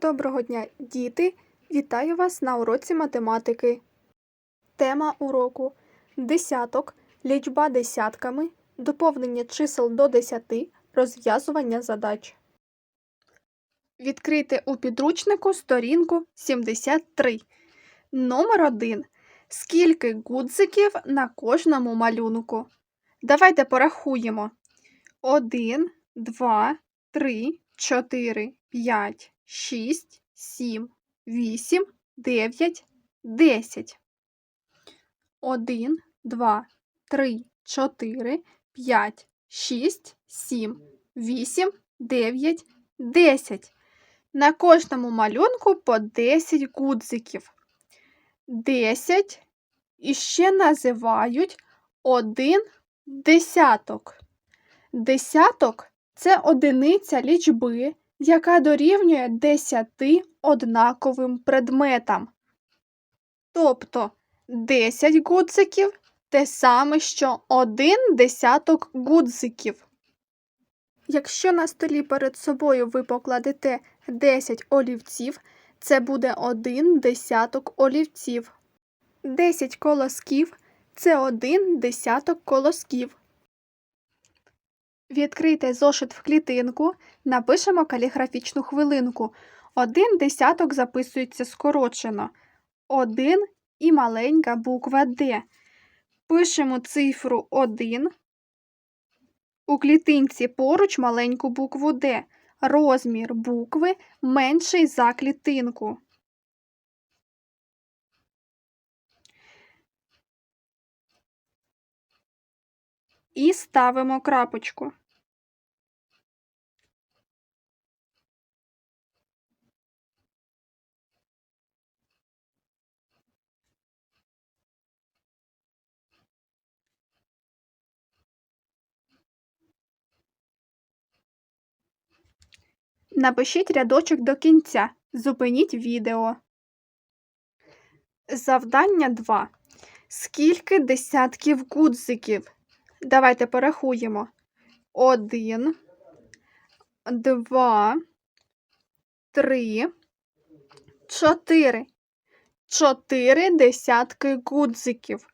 Доброго дня, діти! Вітаю вас на уроці математики. Тема уроку десяток, лічба десятками, доповнення чисел до 10, розв'язування задач. Відкрийте у підручнику сторінку 73. Номер 1. Скільки гудзиків на кожному малюнку? Давайте порахуємо. 1, 2, 3, 4, 5, 6, 7, 8, 9, 10. 1, 2, 3, 4, 5, 6, 7, 8, 9, 10. На кожному малюнку по 10 гудзиків. 10 іще називають один десяток. Десяток це одиниця лічби, яка дорівнює 10 однаковим предметам. Тобто 10 гудзиків те саме, що один десяток гудзиків. Якщо на столі перед собою ви покладете 10 олівців, це буде один десяток олівців. 10 колосків це один десяток колосків. Відкрийте зошит в клітинку, напишемо каліграфічну хвилинку. Один десяток записується скорочено. Один і маленька буква Д. Пишемо цифру 1. У клітинці поруч маленьку букву Д. Розмір букви менший за клітинку. І ставимо крапочку. Напишіть рядочок до кінця. Зупиніть відео. Завдання 2. Скільки десятків гудзиків? Давайте порахуємо. Один, два, три, чотири. Чотири десятки гудзиків.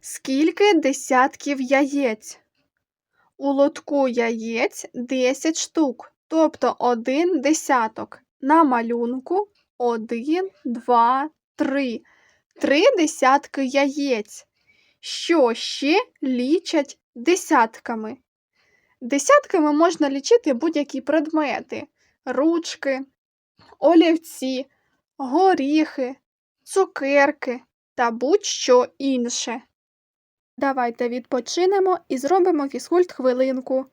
Скільки десятків яєць? У лотку яєць 10 штук, тобто один десяток. На малюнку 1, 2, 3. Три десятки яєць що ще лічать десятками. Десятками можна лічити будь-які предмети: ручки, олівці, горіхи, цукерки та будь-що інше. Давайте відпочинемо і зробимо фізкульт хвилинку.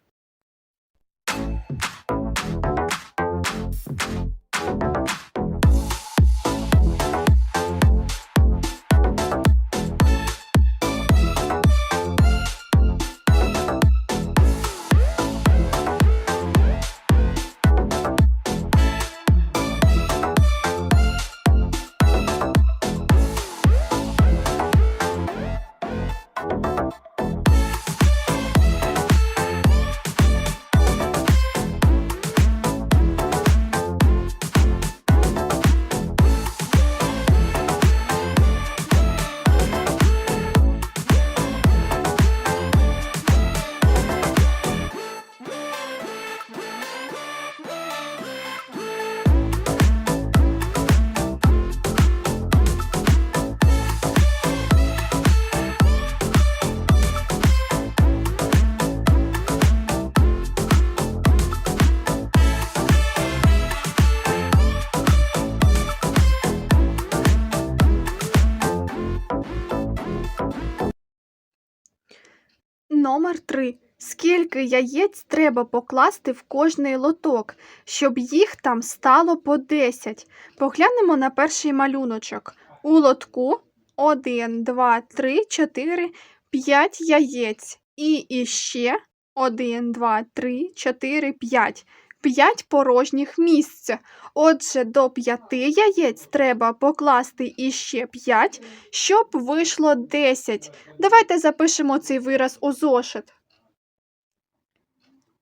Номер 3. Скільки яєць треба покласти в кожний лоток, щоб їх там стало по 10? Поглянемо на перший малюночок. У лотку 1, 2, 3, 4, 5 яєць. І іще 1, 2, 3, 4, 5. П'ять порожніх місць. Отже, до п'яти яєць треба покласти іще 5, щоб вийшло 10. Давайте запишемо цей вираз у зошит.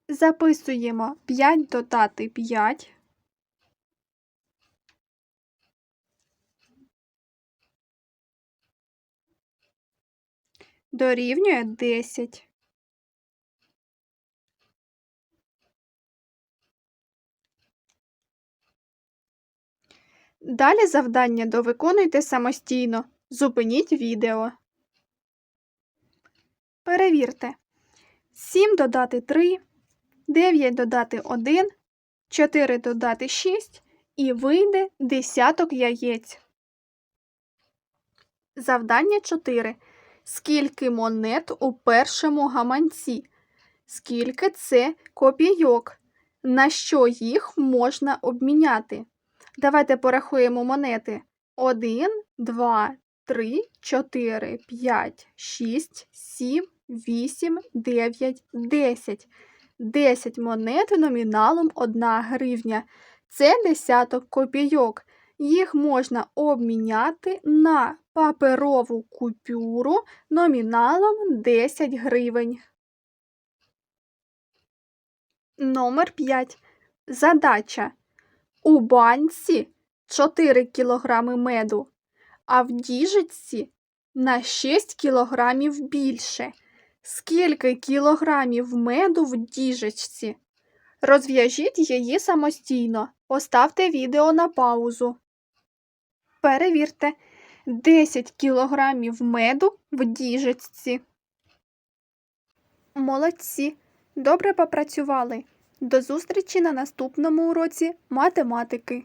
Записуємо 5 додати 5. Дорівнює 10. Далі завдання довиконуйте самостійно. Зупиніть відео. Перевірте. 7 додати 3, 9 додати 1, 4 додати 6 і вийде десяток яєць. Завдання 4. Скільки монет у першому гаманці? Скільки це копійок? На що їх можна обміняти? Давайте порахуємо монети. 1, 2, 3, 4, 5, 6, 7, 8, 9, 10. 10 монет номіналом 1 гривня. Це десяток копійок. Їх можна обміняти на паперову купюру номіналом 10 гривень. Номер 5. Задача. У банці 4 кілограми меду, а в діжечці на 6 кілограмів більше. Скільки кілограмів меду в діжечці? Розв'яжіть її самостійно. Поставте відео на паузу. Перевірте 10 кілограмів меду в діжечці. Молодці. Добре попрацювали. До зустрічі на наступному уроці математики.